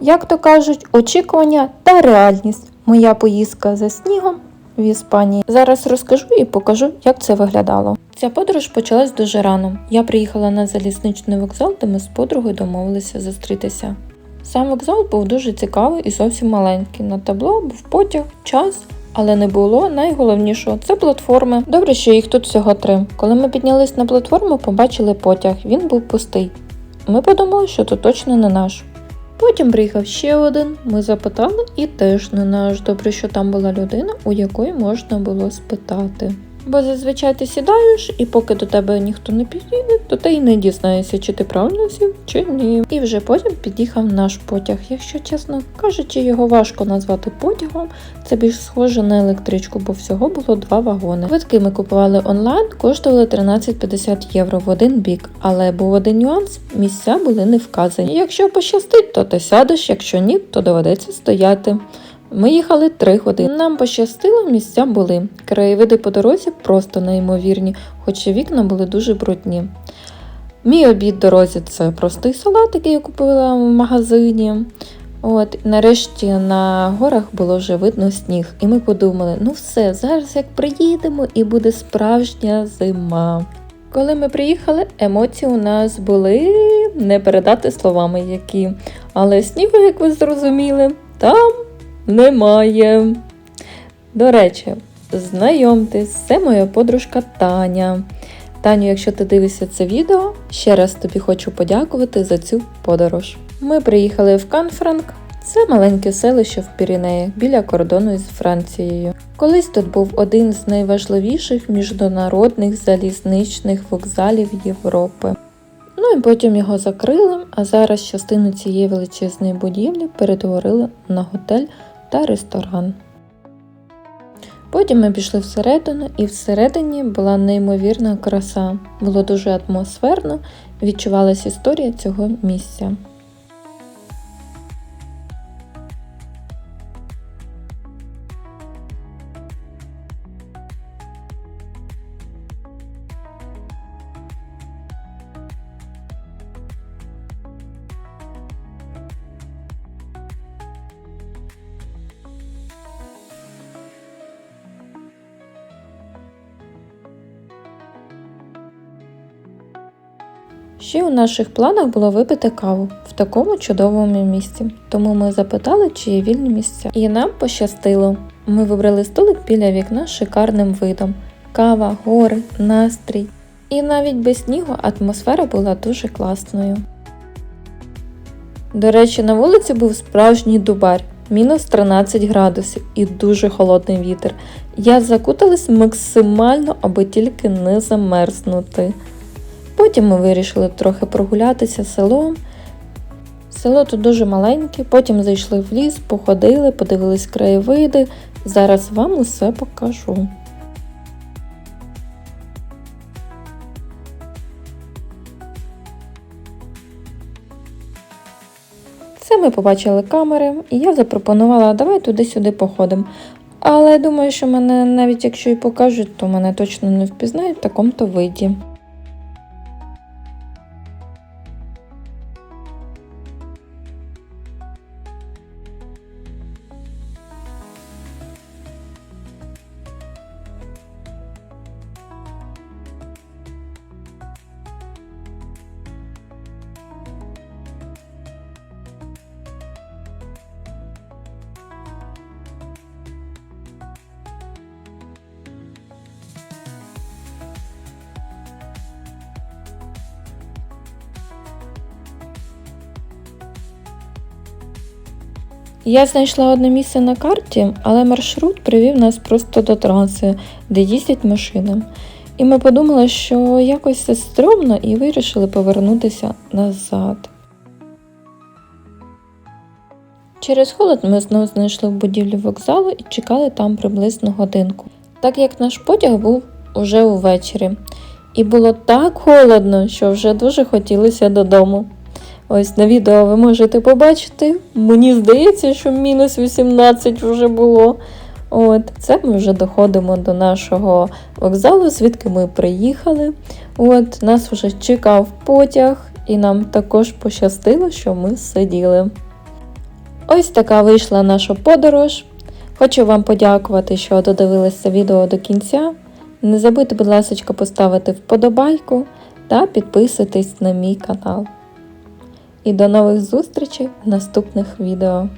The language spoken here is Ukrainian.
Як то кажуть, очікування та реальність. Моя поїздка за снігом в Іспанії. Зараз розкажу і покажу, як це виглядало. Ця подорож почалась дуже рано. Я приїхала на залізничний вокзал, де ми з подругою домовилися зустрітися. Сам вокзал був дуже цікавий і зовсім маленький. На табло був потяг, час, але не було найголовнішого це платформи. Добре, що їх тут всього три. Коли ми піднялись на платформу, побачили потяг. Він був пустий. Ми подумали, що це точно не наш. Потім приїхав ще один. Ми запитали, і теж не наш. Добре, що там була людина, у якої можна було спитати. Бо зазвичай ти сідаєш, і поки до тебе ніхто не підійде, то ти й не дізнаєшся, чи ти правильно сів, чи ні. І вже потім під'їхав наш потяг. Якщо чесно кажучи, його важко назвати потягом. Це більш схоже на електричку, бо всього було два вагони. Квитки ми купували онлайн, коштували 13,50 євро в один бік, але був один нюанс: місця були не вказані. Якщо пощастить, то ти сядеш, якщо ні, то доведеться стояти. Ми їхали три години. Нам пощастило, місця були. Краєвиди по дорозі просто неймовірні, хоча вікна були дуже брудні. Мій обід дорозі це простий салат, який я купила в магазині. От, нарешті на горах було вже видно сніг, і ми подумали: ну все, зараз як приїдемо, і буде справжня зима. Коли ми приїхали, емоції у нас були не передати словами які. Але снігу, як ви зрозуміли, там немає. До речі, знайомтесь, це моя подружка Таня. Таню, якщо ти дивишся це відео, ще раз тобі хочу подякувати за цю подорож. Ми приїхали в Канфранк. Це маленьке селище в Піренеях біля кордону із Францією. Колись тут був один з найважливіших міжнародних залізничних вокзалів Європи. Ну і потім його закрили, а зараз частину цієї величезної будівлі перетворили на готель та ресторан. Потім ми пішли всередину, і всередині була неймовірна краса. Було дуже атмосферно, відчувалася історія цього місця. Ще у наших планах було випити каву в такому чудовому місці, тому ми запитали, чи є вільні місця. І нам пощастило. Ми вибрали столик біля вікна з шикарним видом: кава, гори, настрій. І навіть без снігу атмосфера була дуже класною. До речі, на вулиці був справжній дубар, мінус 13 градусів і дуже холодний вітер. Я закуталась максимально, аби тільки не замерзнути. Потім ми вирішили трохи прогулятися селом. Село тут дуже маленьке, потім зайшли в ліс, походили, подивились краєвиди. Зараз вам усе покажу. Це ми побачили камери, і я запропонувала, давай туди-сюди походимо. Але думаю, що мене навіть якщо і покажуть, то мене точно не впізнають в такому-то виді. Я знайшла одне місце на карті, але маршрут привів нас просто до траси, де їздять машини. І ми подумали, що якось це стрьомно і вирішили повернутися назад. Через холод ми знову знайшли в будівлі вокзалу і чекали там приблизно годинку, так як наш потяг був уже увечері. І було так холодно, що вже дуже хотілося додому. Ось на відео ви можете побачити. Мені здається, що мінус 18 вже було. От, Це ми вже доходимо до нашого вокзалу, звідки ми приїхали. От, Нас вже чекав потяг, і нам також пощастило, що ми сиділи. Ось така вийшла наша подорож. Хочу вам подякувати, що додивилися відео до кінця. Не забудьте, будь ласка, поставити вподобайку та підписуйтесь на мій канал. І до нових зустрічей в наступних відео.